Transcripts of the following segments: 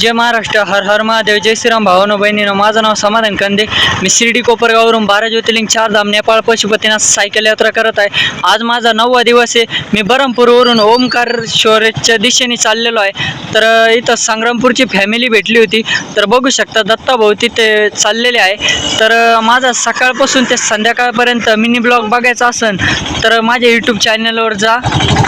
जय महाराष्ट्र हर हर महादेव जय श्रीराम भावानो बहिणीनं माझं नाव समाधान कंदे. मी शिर्डी कोपरगाववरून बारा ज्योतिर्लिंग चारधाम नेपाळ पशुपतीनाथ सायकल यात्रा करत आहे. आज माझा नववा दिवस आहे. मी बरमपूरवरून ओमकारेश्वरच्या दिशेने चाललेलो आहे. तर इथं संग्रामपूरची फॅमिली भेटली होती. तर बघू शकता दत्ताभाऊ तिथे चाललेले आहे. तर माझा सकाळपासून ते संध्याकाळपर्यंत मिनी ब्लॉग बघायचा असेल तर माझ्या यूट्यूब चॅनलवर जा.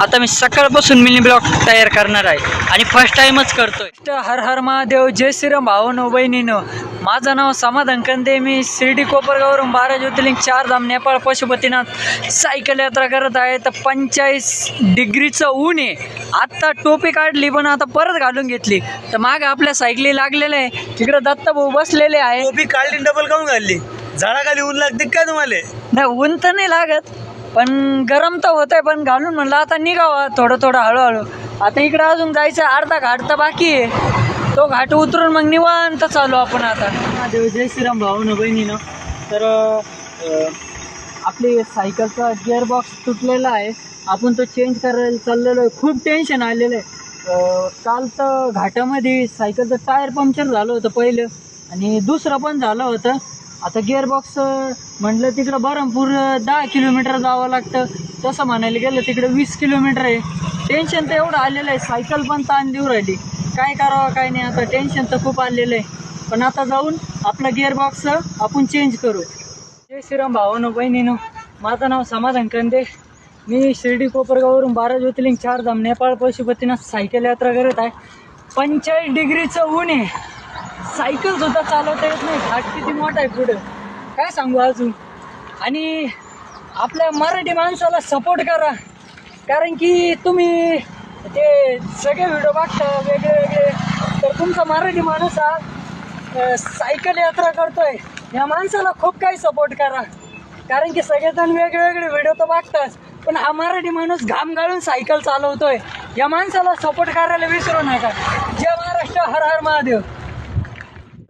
आता मी सकाळपासून मिनी ब्लॉग तयार करणार आहे. आणि फर्स्ट टाइमच करतोय. हर हर महादेव जय श्रीराम भावनो बहिणीनो. माझं नाव समाधान कंदे मी शिर्डी कोपरगाववरून बारा ज्योतिर्लिंग चार धाम नेपाळ पशुपतीनाथ सायकल यात्रा करत आहे. तर पंचेचाळीस डिग्रीचं ऊन आहे. आत्ता टोपी काढली पण आता परत घालून घेतली. तर मागे आपल्या सायकली लागलेलं आहे. तिकडे दत्ताभाऊ बसलेले आहे. टोपी काढली डबल काऊन घालली? झाडाखाली ऊन लागते काय तुम्हाला? नाही ऊन तर नाही लागत पण गरम तर होत आहे पण घालून म्हणलं आता निघावा थोडं थोडं हळूहळू. आता इकडं अजून जायचं अर्धा घाट तर बाकी आहे. तो घाट उतरून मग निवांत चालू आपण आता. महादेव जय श्रीराम भाऊनं बहिणीनं. तर आपली सायकलचा गिअरबॉक्स तुटलेला आहे. आपण तो चेंज करायला चाललेलो आहे. खूप टेन्शन आलेलं आहे. काल तर घाटामध्ये सायकलचं टायर पंक्चर झालं होतं पहिलं. आणि दुसरं पण झालं होतं. आता गिअरबॉक्स म्हटलं तिकडं बरमपूर दहा किलोमीटर जावं लागतं. तसं म्हणायला गेलं तिकडं वीस किलोमीटर आहे. टेन्शन तर एवढं आलेलं आहे. सायकल पण ताण देऊ राहिली. काय करावं काय नाही. आता टेन्शन तर खूप आलेलं आहे. पण आता जाऊन आपला गिअरबॉक्स आपण चेंज करू. जय श्रीराम भावानो बहिणीनो. माझं नाव समाधान कंदे. मी शिर्डी कोपरगाववरून बारा ज्योतिर्लिंग चार धाम नेपाळ पशुपतीनाथ सायकल यात्रा करत आहे. पंचेचाळीस डिग्रीचं ऊन आहे. सायकल सुद्धा चालवता येत नाही. घाट किती मोठा आहे पुढं. काय सांगू अजून? आणि आपल्या मराठी माणसाला सपोर्ट करा. कारण की तुम्ही ते सगळे व्हिडिओ बघता वेगळे वेगळे तर तुमचा मराठी माणूस हा सायकल यात्रा करतोय. या माणसाला खूप काही सपोर्ट करा. कारण की सगळेजण वेगळे वेगळे व्हिडिओ तर बघतात पण हा मराठी माणूस घाम गाळून सायकल चालवतोय. या माणसाला सपोर्ट करायला विसरू नका. जय महाराष्ट्र हर हर महादेव.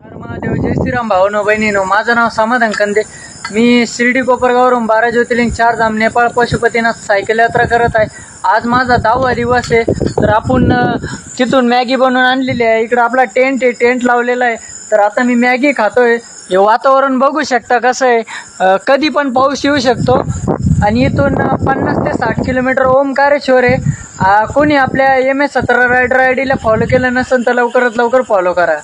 हर महादेव जय श्रीराम भावनो बहिणीनो माझं नाव समाधान कंदे. मी शिर्डी कोपरगाववरून बारा ज्योतिर्लिंग चार धाम नेपाळ पशुपतीनाथ सायकल यात्रा करत आहे. आज माझा दहावा दिवस आहे. तर आपण तिथून मॅगी बनवून आणलेली आहे. इकडं आपला टेंट आहे टेंट लावलेला आहे. तर आता मी मॅगी खातोय. हे वातावरण बघू शकता कसं आहे. कधी पण पाऊस येऊ शकतो. आणि इथून पन्नास ते साठ किलोमीटर ओमकारेश्वर आहे. कोणी आपल्या एम एस सतरा रायडर आय डीला फॉलो केलं नसेल तर लवकरात लवकर फॉलो करा.